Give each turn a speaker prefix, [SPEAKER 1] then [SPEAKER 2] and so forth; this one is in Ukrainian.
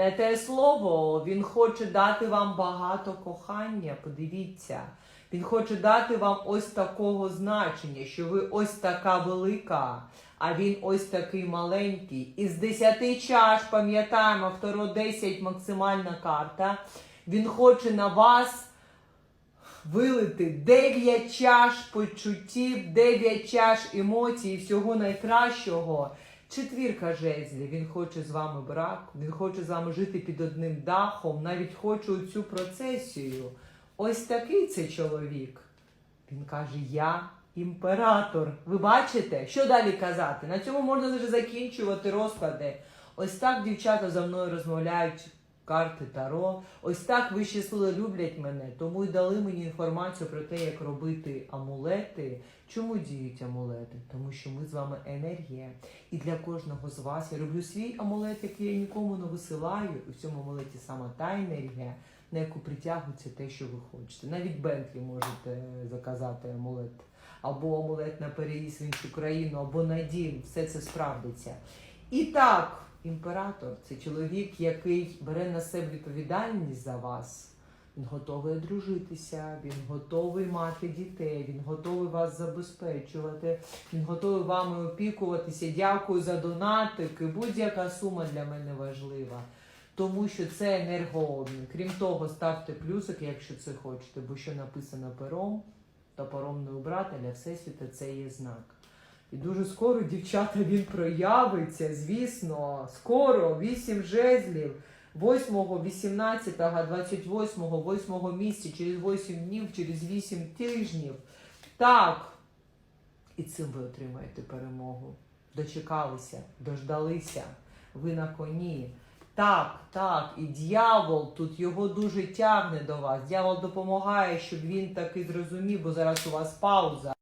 [SPEAKER 1] Не те слово, він хоче дати вам багато кохання. Подивіться. Він хоче дати вам ось такого значення, що ви ось така велика, а він ось такий маленький. Із 10 чаш, пам'ятаємо, второ 10 максимальна карта. Він хоче на вас вилити 9 чаш почуттів, 9 чаш емоцій, всього найкращого. Четвірка жезлів, він хоче з вами брак, він хоче з вами жити під одним дахом, навіть хоче цю процесію. Ось такий це чоловік. Він каже: Я імператор. Ви бачите, що далі казати? На цьому можна вже закінчувати розклади. Ось так дівчата за мною розмовляють карти Таро. Ось так вищі сили люблять мене, тому й дали мені інформацію про те, як робити амулети. Чому діють амулети? Тому що ми з вами енергія. І для кожного з вас я роблю свій амулет, який я нікому не висилаю. В цьому амулеті саме та енергія, на яку притягується те, що ви хочете. Навіть Бентлі можете заказати амулет. Або амулет на переїзд в іншу країну, або на дім. Все це справдиться. І так, імператор це чоловік, який бере на себе відповідальність за вас. Він готовий одружитися, він готовий мати дітей, він готовий вас забезпечувати, він готовий вами опікуватися. Дякую за донатики. Будь-яка сума для мене важлива. Тому що це енергообмін. Крім того, ставте плюсик, якщо це хочете, бо що написано пером, то пером не убрати, для Всесвіта це є знак. І дуже скоро, дівчата, він проявиться, звісно, скоро, 8 жезлів, 8, 18, 28, 8 місяця, через 8 днів, через 8 тижнів. Так. І цим ви отримаєте перемогу. Дочекалися, дождалися, ви на коні. Так, так, і дьявол тут його дуже тягне до вас. Дьявол допомагає, щоб він таки зрозумів, бо зараз у вас пауза.